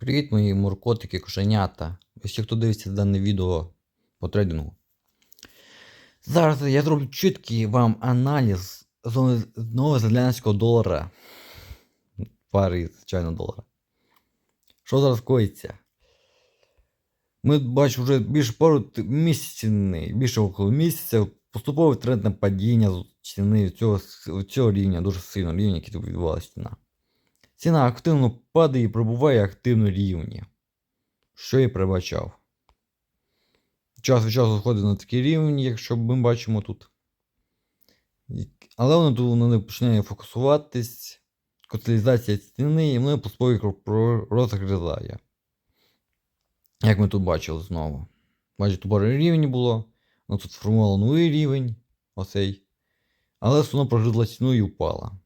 Привіт, мої муркотики, кошенята. Всі, хто дивиться дане відео по трейдингу. Зараз я зроблю чіткий вам аналіз новозеландського долара. Пари, звичайно, долара. Що зараз коїться? Ми бачимо вже більше пару місяців, більше около місяця поступовий тренд на падіння ціни цього, цього рівня, дуже сильно рівня, який відбувалася ціна. Ціна активно падає і пробуває активно рівні. Що я перебачав. Час від часу входить на такі рівні, якщо ми бачимо тут. Але воно тут воно не починає фокусуватись, коталізація ціни, і воно поступово розгризає. Як ми тут бачили знову. Бачите, тут пару рівні було. Воно тут сформувало новий рівень. Оцей. Але воно прогризла ціну і впала.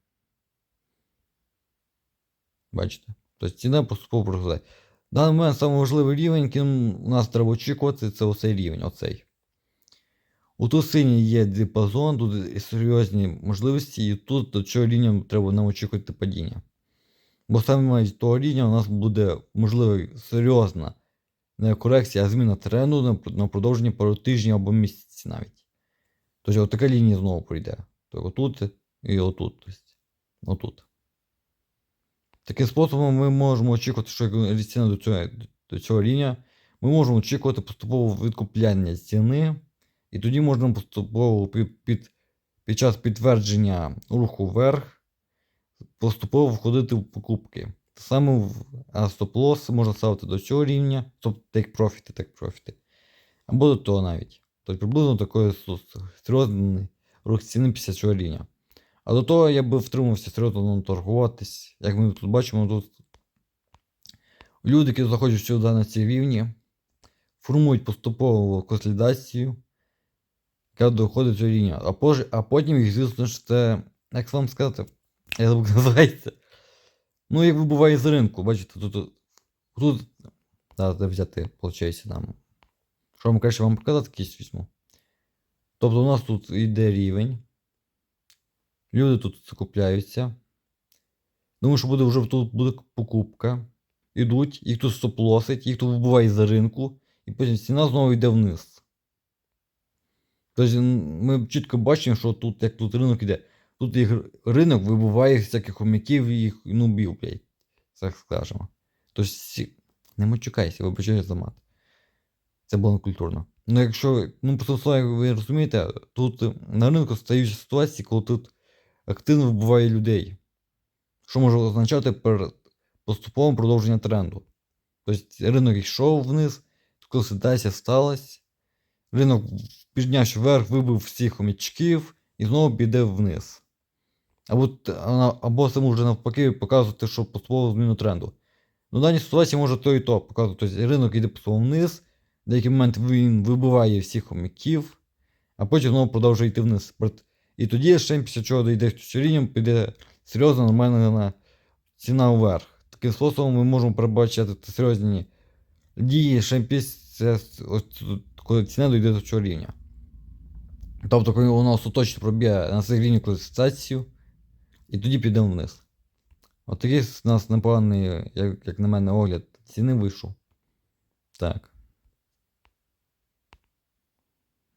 Бачите? Тобто ціна поступово прогризає. В даний момент найважливий рівень, який у нас треба очікувати, це оцей рівень. Оцей. У тут синій є діапазон, тут серйозні можливості, і тут до цього рівня треба нам очікувати падіння. Бо саме з того рівня у нас буде можливо серйозна не корекція, а зміна тренду на, продовження пару тижнів або місяці навіть. Тобто отака лінія знову прийде. Тобто отут і отут. Тобто, отут. Таким способом ми можемо очікувати, що ціна до цього, до цього рівня, ми можемо очікувати поступове відкупляння ціни, і тоді можна поступово під, під, під час підтвердження руху вверх поступово входити в покупки. Саме в стоп-лосс можна ставити до цього рівня, тобто take profit, take profit. Або до того навіть. Тобто приблизно такий серйозний рух ціни після цього рівня. А до того я би втримався серйозно торгуватись. Як ми тут бачимо, тут люди, які заходять сюди на ці рівні, формують поступову консолідацію, яка доходить до рівня. А, пож- а потім їх, звісно ж, це, як вам сказати, я забув, називається. Ну, як вибуває з ринку, бачите, тут. Тут. Де взяти, виходить, там. Що вам краще вам показати, якийсь візьму. Тобто у нас тут йде рівень. Люди тут закупляються. Думаю, що буде вже тут буде покупка. Ідуть, їх тут стоп-лосить, їх тут вибиває з ринку, і потім ціна знову йде вниз. Тобто ми чітко бачимо, що тут, як тут ринок іде. Тут їх ринок вибиває всяких хомяків і їх нубів, блядь. Так скажемо. Тобто, не мочукайся, вибачаю за мат. Це було некультурно. Ну, якщо, ну, просто як ви розумієте, тут на ринку стаються ситуації, коли тут активно вбиває людей. Що може означати per поступове продовження тренду. Тобто ринок йшов вниз, консультація сталася, ринок піднявся вверх, вибив всіх хомячків і знову піде вниз. Або, або це може навпаки показувати, що поступово зміну тренду. Ну, даній ситуації може то і то показувати. Тобто ринок йде поступово вниз, в деякий момент він вибиває всіх хомяків, а потім знову продовжує йти вниз. І тоді ще після чого дійде до цього піде серйозна нормальна ціна вверх. Таким способом ми можемо передбачати серйозні дії ще після коли ціна дійде до цього рівня. Тобто, коли воно остаточно проб'є на цей рівні класифікацію, і тоді піде вниз. От такий у нас непоганий, як, як на мене, огляд ціни вийшов. Так.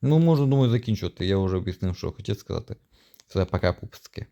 Ну, можу, думаю, закінчувати. Я вже об'яснив, що хотів сказати. Все, пока, пупски.